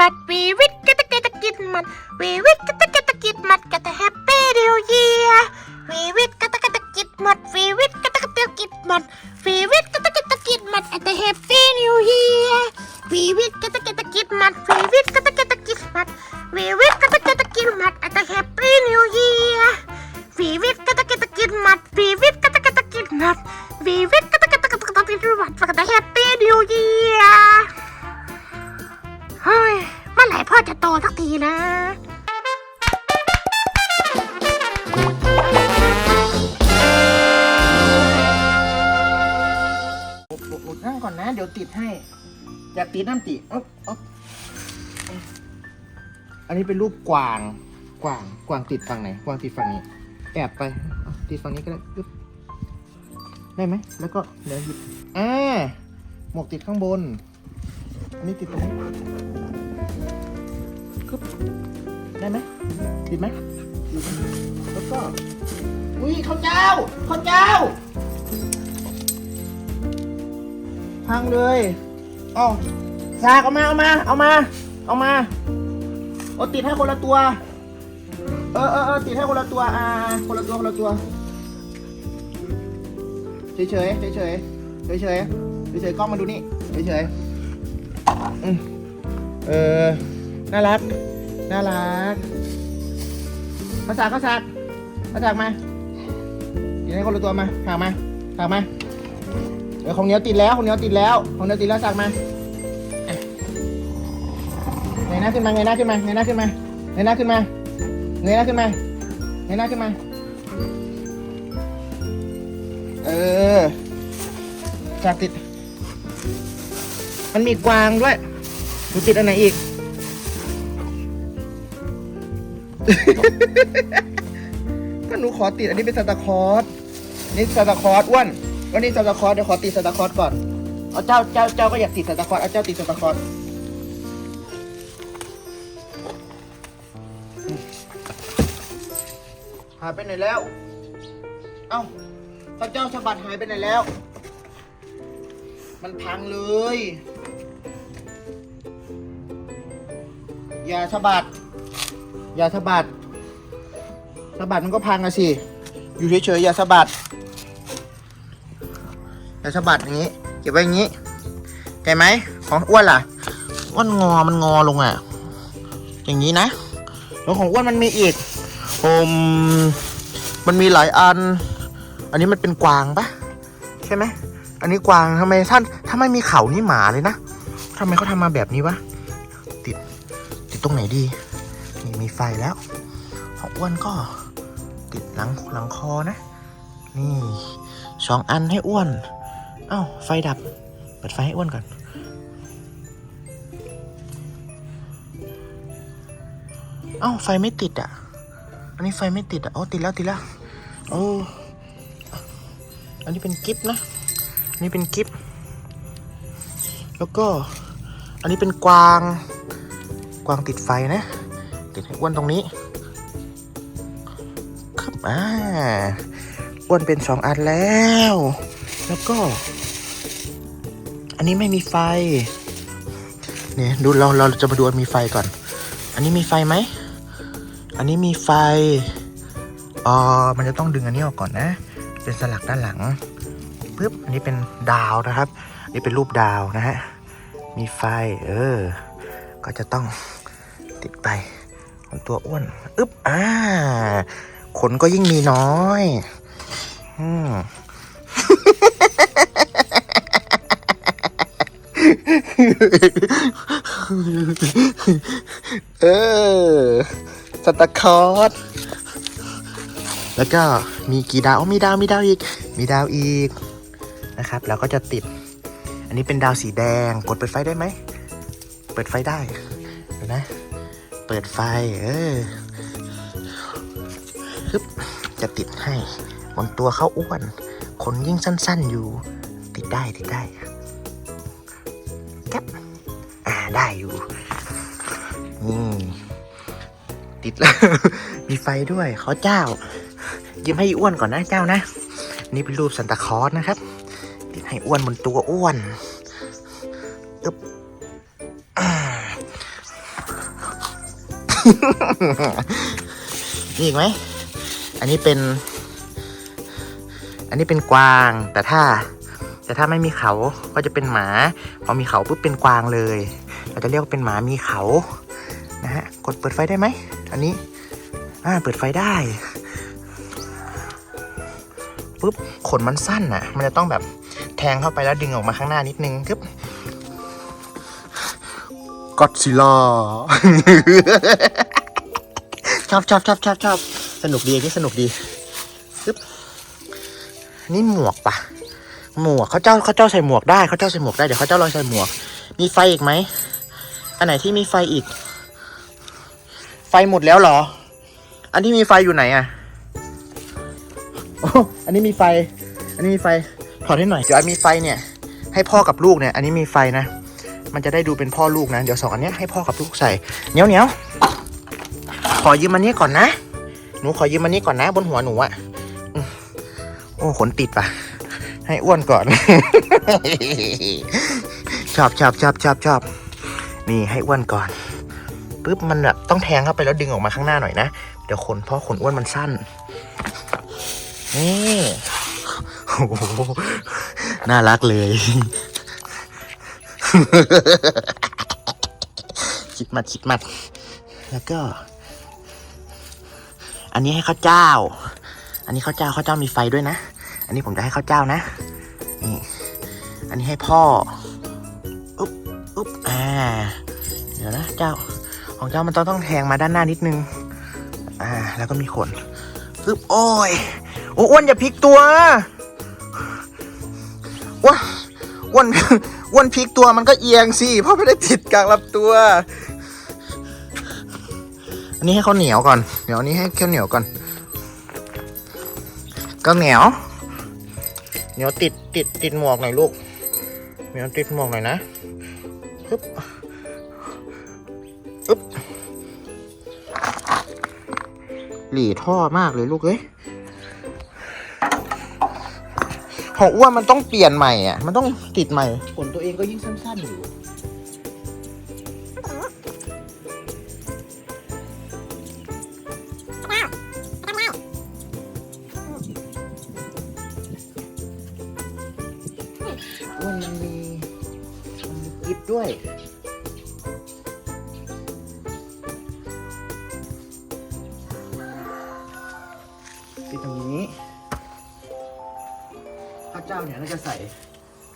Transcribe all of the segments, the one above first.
มัดวีวิทกะตะกะตะกิดมัดวีวิทกะตะกะตะกิดมัดกะตะแฮปปี้นิวเยียวีวิทกะตะกะตะกิดมัดวีวิทกะตะกะตะกิดมัดวีวิทกะตะกะตะกิดมัดอะตะแฮปปี้นิวเยียวีวิทกะตะกะตะกิดมัดวีวิทกะตะกะตะกิดมัดวีวิทกะตะกะตะกิดมัดอะตะแฮป นั่งก่อนนะ เดี๋ยวติดให้ อยากติดน้ำติอ๊บอ๊บอันนี้เป็นรูปกวาง กวาง กวางติดฝั่งไหน กวางติดฝั่งนี้ แอบไปเอาติดฝั่งนี้ก็ได้ปึ๊บได้ไหม แล้วก็เดี๋ยวหยิบอ่าหมวกติดข้างบน อันนี้ติดตรงนี้ปึ๊บได้ไหมติดไหมแล้วก็ อุ้ยข้าวเจ้าข้าวเจ้า พังเลยเอาซากเอามาเอามา เอามา เอามาเอาติดให้คนละตัว เออเออเออติดให้คนละตัวอ่าคนละตัวคนละตัวเฉยเฉยเฉยเฉยเฉยเฉยเฉยกล้องมาดูนี่เฉยเฉยอืมเออน่ารักน่ารักขาวสากข้าวสากข้าวสามาติดให้คนละตัวมาถามาถามา เออของเหนียวติดแล้วของเหนียวติดแล้วของเหนียวติดแล้วสั่งมาเงยหน้าขึ้นมาเงยหน้าขึ้นมาเงยหน้าขึ้นมาเงยหน้าขึ้นมาเงยหน้าขึ้นมาเงยหน้าขึ้นมา เออจากติด มันมีกวางด้วยหนูติดอันไหนอีก ก็หนูขอติดอันนี้เป็นซาตาคลอสนี่ซาตาคลอสอ้วน วันนี้ซานตาคลอสเดี๋ยวขอติดซานตาคลอสก่อน เอาเจ้าเจ้าเจ้าก็อยากติดซานตาคลอสเอาเจ้าติดซานตาคลอสหายไปไหนแล้ว เอ้าพระเจ้าสะบัดหายไปไหนแล้ว มันพังเลย อย่าสะบัด อย่าสะบัด สะบัดมันก็พังอะสิ อยู่เฉยๆอย่าสะบัด อย่าสะบัดอย่างนี้ เก็บไว้อย่างนี้เห็นไหมของอ้วนล่ะอ้วนงอมันงอลงอะ อย่างนี้นะแล้วของอ้วนมันมีอีกอมมันมีหลายอัน อันนี้มันเป็นกวางปะใช่ไหมอันนี้กวางทำไมท่านถ้าไม่มีเขานี่หมาเลยนะทำไมเขาทำมาแบบนี้วะติดติดตรงไหนดีนี่มีไฟแล้ว ของอ้วนก็ติดหลังหลังคอนะ นี่สองอันให้อ้วน อ้าวไฟดับ เปิดไฟให้อ้วนก่อนเอ้าไฟไม่ติดอะ อันนี้ไฟไม่ติดอะโอ้ติดแล้วติดแล้วโอ้อันนี้เป็นกิฟต์นะ อันนี้เป็นกิฟต์แล้วก็อันนี้เป็นกวาง กวางติดไฟนะ ติดให้อ้วนตรงนี้ ครับอ่าอ้วนเป็นสองอันแล้ว แล้วก็ อันนี้ไม่มีไฟ เนี่ยดูเราเราจะมาดูมีไฟก่อน อันนี้มีไฟไหม อันนี้มีไฟอ๋อมันจะต้องดึงอันนี้ออกก่อนนะ เป็นสลักด้านหลังปึ๊บอันนี้เป็นดาวนะครับอันนี่เป็นรูปดาวนะฮะ มีไฟ เออ ก็จะต้องติดไปของตัวอ้วนอึ๊บ อ่า ขนก็ยิ่งมีน้อย อืม เออสตาคอสแล้วก็มีกี่ดาวอ๋อมีดาวมีดาวอีก มีดาวอีกนะครับแล้วก็จะติด อันนี้เป็นดาวสีแดง กดเปิดไฟได้ไหม เปิดไฟได้เดี๋ยวนะ เปิดไฟ เออฮึบจะติดให้บนตัวเขาอ้วน ขนยิ่งสั้น ๆอยู่ ติดได้ติดได้ แก๊บอ่าได้อยู่นี่ติดแล้ว มีไฟด้วยขอเจ้า ยิ้มให้อ้วนก่อนนะเจ้านะ นี่เป็นรูปซันตาคลอสนะครับ ติดให้อ้วนบนตัวอ้วนอึ๊บอ่ามีอีกไหม อันนี้เป็น อันนี้เป็นกวางแต่ถ้า แต่ถ้าไม่มีเขาก็จะเป็นหมา พอมีเขาปุ๊บเป็นกวางเลย เราจะเรียกว่าเป็นหมามีเขานะฮะกดเปิดไฟได้ไหมอันนี้อ่าเปิดไฟได้ปุ๊บขนมันสั้นน่ะ มันจะต้องแบบแทงเข้าไปแล้วดึงออกมาข้างหน้านิดนึงครับก็อดซิลล่าชอบชอบชอบชอบชอบสนุกดีอันนี่สนุกดีปึ๊บนี่หมวกปะ หมวกเขาเจ้าเขาเจ้าใส่หมวกได้เขาเจ้าใส่หมวกได้เดี๋ยวเขาเจ้าลองใส่หมวก มีไฟอีกไหมอันไหนที่มีไฟอีก ไฟหมดแล้วเหรอ อันที่มีไฟอยู่ไหนอะโอ้อันนี้มีไฟ อันนี้มีไฟถอดให้หน่อยเดี๋ยวอันมีไฟเนี่ย ให้พ่อกับลูกเนี่ย อันนี้มีไฟนะมันจะได้ดูเป็นพ่อลูกนะ เดี๋ยวสองอันนี้ให้พ่อกับลูกใส่เนี้ยวเนี้ยวขอยืมมันนี้ก่อนนะ หนูขอยืมมันนี้ก่อนนะ บนหัวหนูอะอืมโอ้ขนติดปะ ให้อ้วนก่อน ชอบชอบชอบชอบชอบนี่ให้อ้วนก่อนปุ๊บมันแบบต้องแทงเข้าไปแล้วดึงออกมาข้างหน้าหน่อยนะ เดี๋ยวขนเพราะขนอ้วนมันสั้น นี่โอ้โหน่ารักเลย คิดมัดคิดมัด แล้วก็ อันนี้ให้ข้าวเจ้า อันนี้ข้าวเจ้าข้าวเจ้ามีไฟด้วยนะ อันนี้ผมจะให้ข้าวเจ้านะ นี่ อันนี้ให้พ่อ อุ๊บอุ๊บอ่า เดี๋ยวนะเจ้า ของเจ้ามันต้องต้องแทงมาด้านหน้านิดนึง อ่า แล้วก็มีขนปึ๊บโอ้ย โอ้อ้วนอย่าพลิกตัวอ้วอ้วนอ้วนพลิกตัวมันก็เอียงสิ เพราะไม่ได้ติดกลางลำตัว อันนี้ให้เขาวเหนียวก่อน เดี๋ยวอันนี้ให้ข้าวเหนียวก่อนก็เหนียว เหนียวติดติดติดหมวกหน่อยลูกเหนียวติดหมวกหน่อยนะปึ๊บปึ๊บหลีท่อมากเลยลูกเอ้ยของอ้วนมันต้องเปลี่ยนใหม่อะ มันต้องติดใหม่ขนตัวเองก็ยิ่งสั้นๆอยู่ อ้วนมันมีมันมีกิฟด้วยที่ตรงนี้ข้าเจ้าเนี่ยน่าจะใส่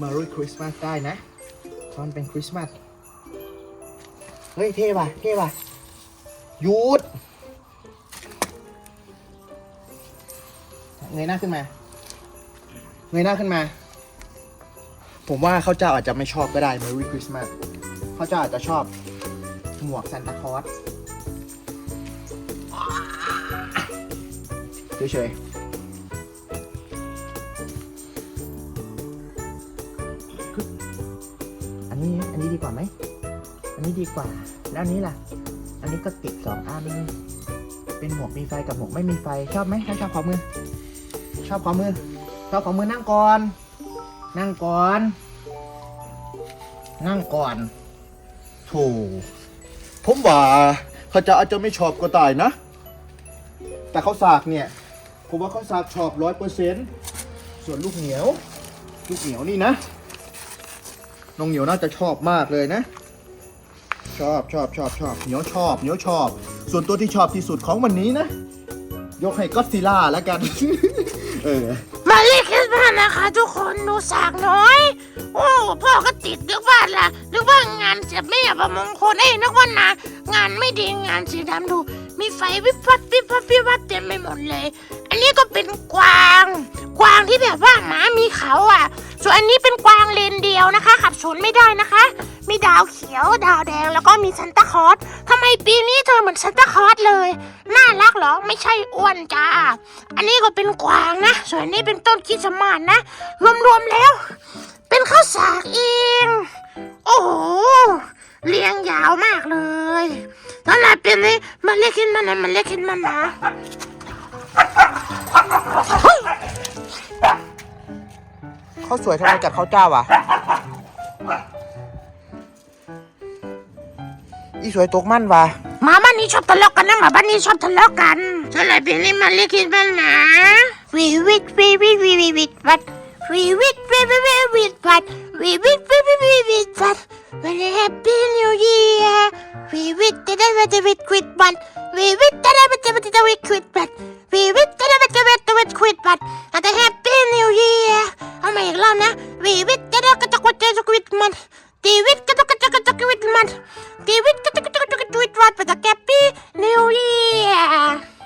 Merry Christmas ได้นะเพราะมันเป็นคริสต์มาส เฮ้ย เท่ว่ะ เท่ว่ะหยุดเงยหน้าขึ้นมา เงยหน้าขึ้นมา ผมว่าเขาเจ้าอาจจะไม่ชอบก็ได้ Merry Christmas เขาเจ้าอาจจะชอบหมวกซานตาคลอสเฉยๆอันนี้อันนี้ดีกว่าไหม อันนี้ดีกว่า แล้วอันนี้ล่ะ อันนี้ก็ติดสองอันเป็นหมวกมีไฟกับหมวกไม่มีไฟชอบไหมชอบขอมือ ชอบขอมือชอบขอมือนั่งก่อน นั่งก่อน นั่งก่อนโถผมว่าเขาจะอาจจะไม่ชอบก็ตายนะ แต่เขาสากเนี่ย ผมว่าเขาสากชอบร้อยเปอร์เซ็นต์ส่วนลูกเหนียว ลูกเหนียวนี่นะ น้องเหนียวน่าจะชอบมากเลยนะ ชอบชอบชอบชอบเหนียวชอบเหนียวชอบ ส่วนตัวที่ชอบที่สุดของวันนี้นะ ยกให้ก็อดซิล่าแล้วกัน เออ คะทุกคนดูสากน้อย โอ้พ่อก็ติดนึกว่าล่ะนึกว่างานจะไม่อยากประมงคลเอ้ยนึกว่านะงานไม่ดีงานสีดำดู มีไฟวิบวับวิบวับวิบวับเต็มไปหมดเลย อันนี้ก็เป็นกวาง กวางที่แบบว่าหมามีเขาอะ ส่วนอันนี้เป็นกวางเลนเดียวนะคะ ขับชนไม่ได้นะคะ มีดาวเขียว ดาวแดงแล้วก็มีซันตาคลอสทำไมปีนี้เธอเหมือนซันตาคลอสเลย น่ารักเหรอ ไม่ใช่อ้วนจ้า อันนี้ก็เป็นกวางนะ ส่วนนี้เป็นต้นคริสต์มาสนะ รวมๆแล้ว เป็นข้าวสากเอง โอ้โห เรียงยาวมากเลยนั่นแหละเป็นนี้มันเล็กขึ้นมานะมันเล็กขึ้นมาหนะเฮ้ยเขาสวยทำไมกัดเขาวเจ้าอะ อีสวยตกมั่นว่ะมาบ้านนี้ชอบทะเลาะกันนะหมาบ้านนี้ชอบทะเลาะกันเท่าไหร่ปีนี้มาเรียกคิดบ้านนะวีวิทวีวิทวีวิวิทวัดวีวิทวีวิวิวิทวัดวีวิทวีวิวิวิทวัด Very happy new year วีวิทจะได้มาจะวิทควิดบันวีวิทจะได้มาจะมาจะวิทควิดบันวีวิทจะได้มาจะวิทจะวิทควิดบันแต่ happy new year เอามาอีกรอบนะวีวิทจะได้กร David Katukatukatukwitman. David Katukatukatukwitman. David Katukatukatukwitman. David Katukatukatukwitman. David